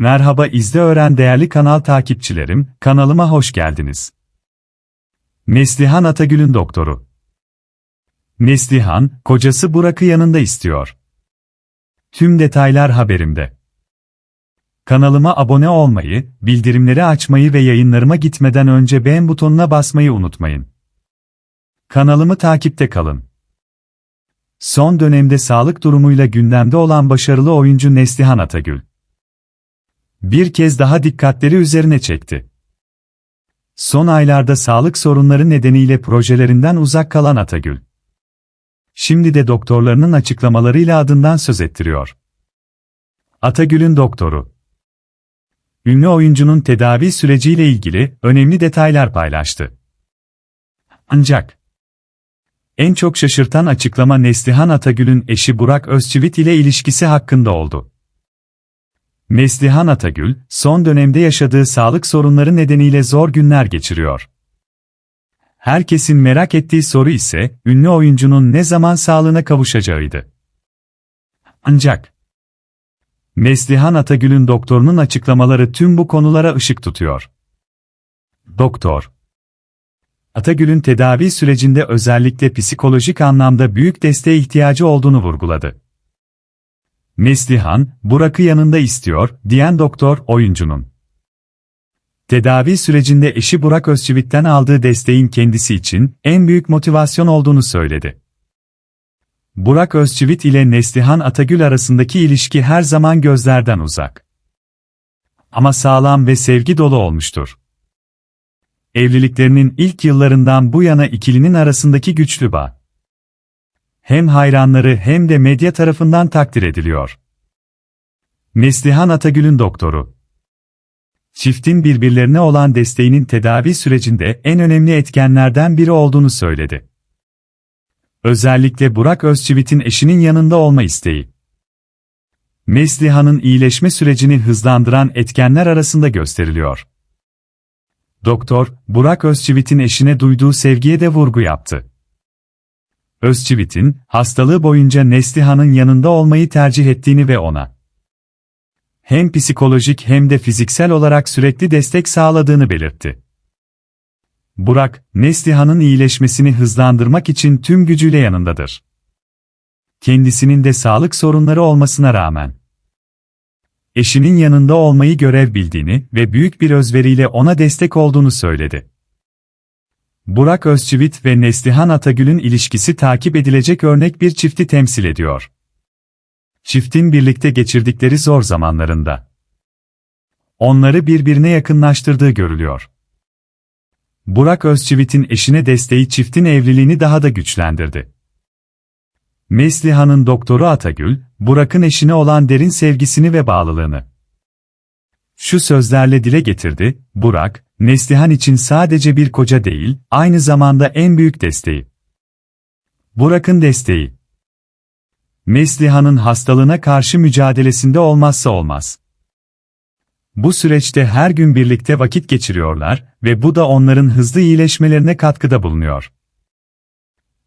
Merhaba izle öğren değerli kanal takipçilerim, kanalıma hoş geldiniz. Neslihan Atagül'ün doktoru. Neslihan, kocası Burak'ı yanında istiyor. Tüm detaylar haberimde. Kanalıma abone olmayı, bildirimleri açmayı ve yayınlarıma gitmeden önce beğen butonuna basmayı unutmayın. Kanalımı takipte kalın. Son dönemde sağlık durumuyla gündemde olan başarılı oyuncu Neslihan Atagül bir kez daha dikkatleri üzerine çekti. Son aylarda sağlık sorunları nedeniyle projelerinden uzak kalan Atagül. Şimdi de doktorlarının açıklamalarıyla adından söz ettiriyor. Atagül'ün doktoru. Ünlü oyuncunun tedavi süreciyle ilgili önemli detaylar paylaştı. Ancak en çok şaşırtan açıklama Neslihan Atagül'ün eşi Burak Özçivit ile ilişkisi hakkında oldu. Neslihan Atagül, son dönemde yaşadığı sağlık sorunları nedeniyle zor günler geçiriyor. Herkesin merak ettiği soru ise, ünlü oyuncunun ne zaman sağlığına kavuşacağıydı. Ancak, Neslihan Atagül'ün doktorunun açıklamaları tüm bu konulara ışık tutuyor. Doktor Atagül'ün tedavi sürecinde özellikle psikolojik anlamda büyük desteğe ihtiyacı olduğunu vurguladı. Neslihan, Burak'ı yanında istiyor, diyen doktor, oyuncunun. Tedavi sürecinde eşi Burak Özçivit'ten aldığı desteğin kendisi için en büyük motivasyon olduğunu söyledi. Burak Özçivit ile Neslihan Atagül arasındaki ilişki her zaman gözlerden uzak. Ama sağlam ve sevgi dolu olmuştur. Evliliklerinin ilk yıllarından bu yana ikilinin arasındaki güçlü bağ, hem hayranları hem de medya tarafından takdir ediliyor. Neslihan Atagül'ün doktoru. Çiftin birbirlerine olan desteğinin tedavi sürecinde en önemli etkenlerden biri olduğunu söyledi. Özellikle Burak Özçivit'in eşinin yanında olma isteği. Neslihan'ın iyileşme sürecini hızlandıran etkenler arasında gösteriliyor. Doktor, Burak Özçivit'in eşine duyduğu sevgiye de vurgu yaptı. Özçivit'in, hastalığı boyunca Neslihan'ın yanında olmayı tercih ettiğini ve ona hem psikolojik hem de fiziksel olarak sürekli destek sağladığını belirtti. Burak, Neslihan'ın iyileşmesini hızlandırmak için tüm gücüyle yanındadır. Kendisinin de sağlık sorunları olmasına rağmen eşinin yanında olmayı görev bildiğini ve büyük bir özveriyle ona destek olduğunu söyledi. Burak Özçivit ve Neslihan Atagül'ün ilişkisi takip edilecek örnek bir çifti temsil ediyor. Çiftin birlikte geçirdikleri zor zamanlarında onları birbirine yakınlaştırdığı görülüyor. Burak Özçivit'in eşine desteği çiftin evliliğini daha da güçlendirdi. Neslihan'ın doktoru Atagül, Burak'ın eşine olan derin sevgisini ve bağlılığını şu sözlerle dile getirdi, Burak, Neslihan için sadece bir koca değil, aynı zamanda en büyük desteği. Burak'ın desteği. Neslihan'ın hastalığına karşı mücadelesinde olmazsa olmaz. Bu süreçte her gün birlikte vakit geçiriyorlar ve bu da onların hızlı iyileşmelerine katkıda bulunuyor.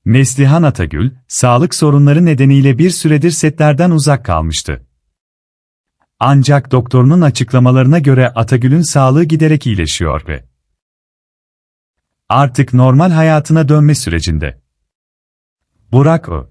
Neslihan Atagül, sağlık sorunları nedeniyle bir süredir setlerden uzak kalmıştı. Ancak doktorunun açıklamalarına göre Atagül'ün sağlığı giderek iyileşiyor ve artık normal hayatına dönme sürecinde. Burak o.